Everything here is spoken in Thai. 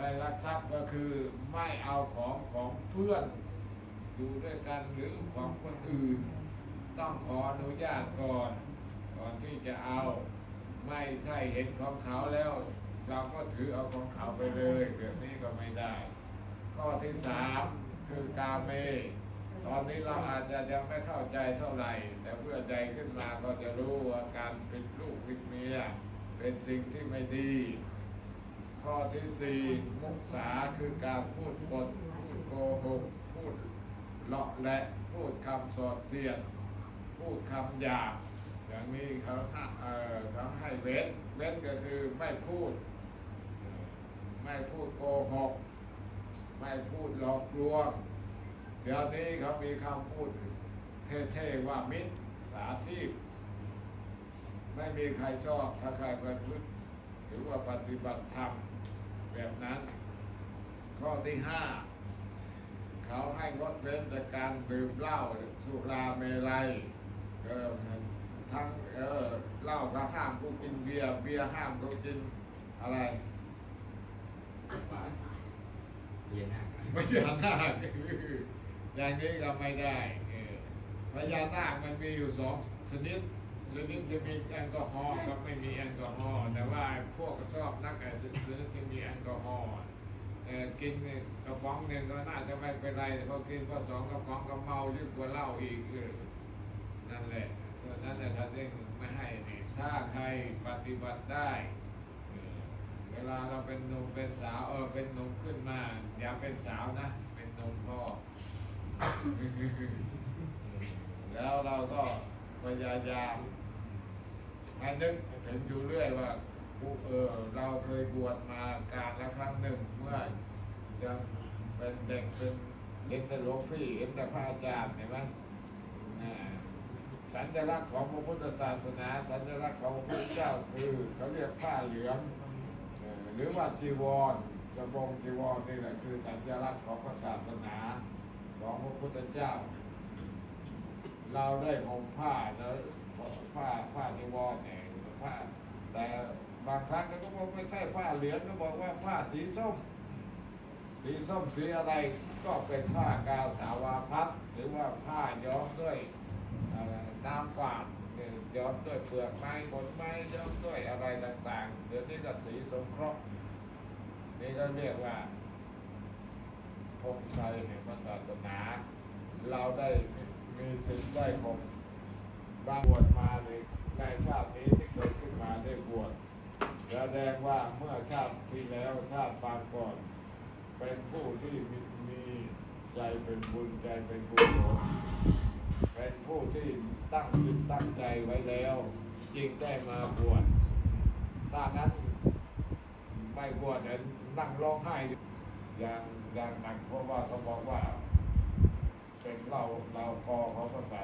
ได้รักทรัพย์ก็คือไม่เอาของของเพื่อนอยู่ด้วยกันหรือของคนอื่น ต้องขออนุญาตก่อน ก่อนที่จะเอาไม่ใช่เห็นของเขาแล้ว เราก็ถือเอาของเขาไปเลยแบบนี้ก็ไม่ได้ ข้อที่สามคือกาเม ตอนนี้เราอาจจะยังไม่เข้าใจเท่าไหร่ แต่เพื่อใจขึ้นมาก็จะรู้ว่าการเป็นลูกเป็นเมีย เป็นสิ่งที่ไม่ดี ข้อที่สี่มุสาคือการพูดปดพูดโกหก พูดเลาะและพูดคำสอดเสียด พูดคำหยาบอย่างนี้เขาเออเขาให้เว้นเว้นก็คือไม่พูด ไม่พูดโกหก ไม่พูดหลอกลวงเดี๋ยวนี้เขามีคำพูดเท่ๆว่ามิตรสาชีพไม่มีใครชอบถ้าใครเประพฤติ หรือว่าปฏิบัติธรรมแบบนั้น ข้อที่ห้าเขาให้งดเว้นจากการดื่มเหล้าสุราเมลัยเออทั้งเออเหล้าก็ห้ามกูกินเบียร์เบียร์ห้ามกูกินอะไรเรียนหน้าพญานาคอย่างนี้ก็ไม่ได้เออพญานาคมันมีอยู่สองชนิดชนิดจะมีแอลกอฮอล์กับไม่มีแอลกอฮอล์แต่ว่าพวก ชอบนักไอ้ชนิดที่มีแอลกอฮอล์กินกระป๋องหนึ่งก็น่าจะไม่เป็นไรแต่พอกินพอสองกระป๋องก็เมายิ่งกว่าเหล้าอีกนั่นแหละเพรานั่นแหละท่านเร่งไม่ให้นี่ถ้าใครปฏิบัติได้เวลาเราเป็นหนุ่มเป็นสาวเออเป็นหนุ่มขึ้นมาอย่าเป็นสาวนะ เป็นหนุ่มพ่อแล้วเราก็พยายามให้นึกถึงอยู่เรื่อยว่า เออเราเคยบวชมาการละครั้งหนึ่งเมื่อยังเป็นเด็กเป็นเห็นแต่หลวงพี่เห็นแต่พระอาจารย์เห็นไหมอ่าสัญลักษณ์ของพระพุทธศาสนา สัญลักษณ์ของพระพุทธเจ้าคือเขาเรียกผ้าเหลืองหรือว่าจีวรสบงจีวรนี่แหละคือสัญลักษณ์ของพระศาสนาของพระพุทธเจ้า เราได้ห่มผ้าแล้วผ้าผ้าจีวรเนี่ยผ้าแต่บางครั้ง ก็บอกไม่ใช่ผ้าเหลืองก็บอกว่าผ้าสีส้ม สีส้มสีอะไรก็เป็นผ้ากาสาวาพัดหรือว่าผ้าย้อมด้วยน้ำฝาดเนี่ยย้อมด้วยเปลือกไม้ผลไม้ย้อมด้วยอะไรต่างๆเดี๋ยวนี้ก็สีสงเคราะห์นี่ก็เรียกว่าธงชัยแห่งศาสนา เราได้มีสิทธิ์ได้ผมบางบวชมาในในชาตินี้ที่เกิดขึ้นมาได้บวช สดงว่าเมื่อชาติที่แล้วชาติปางก่อน เป็นผู้ที่มีมใจเป็นบุญใจเป็นบุญเป็นผู้ที่ตั้งจิตตั้งใจไว้แล้ว จึงได้มาบวชถ้านั้นไม่บวชน,นั่งร้องไห้อย่างอย่างหนักเพราะว่าเขาบอกว่าเป็นเราเราพอเขาภาษา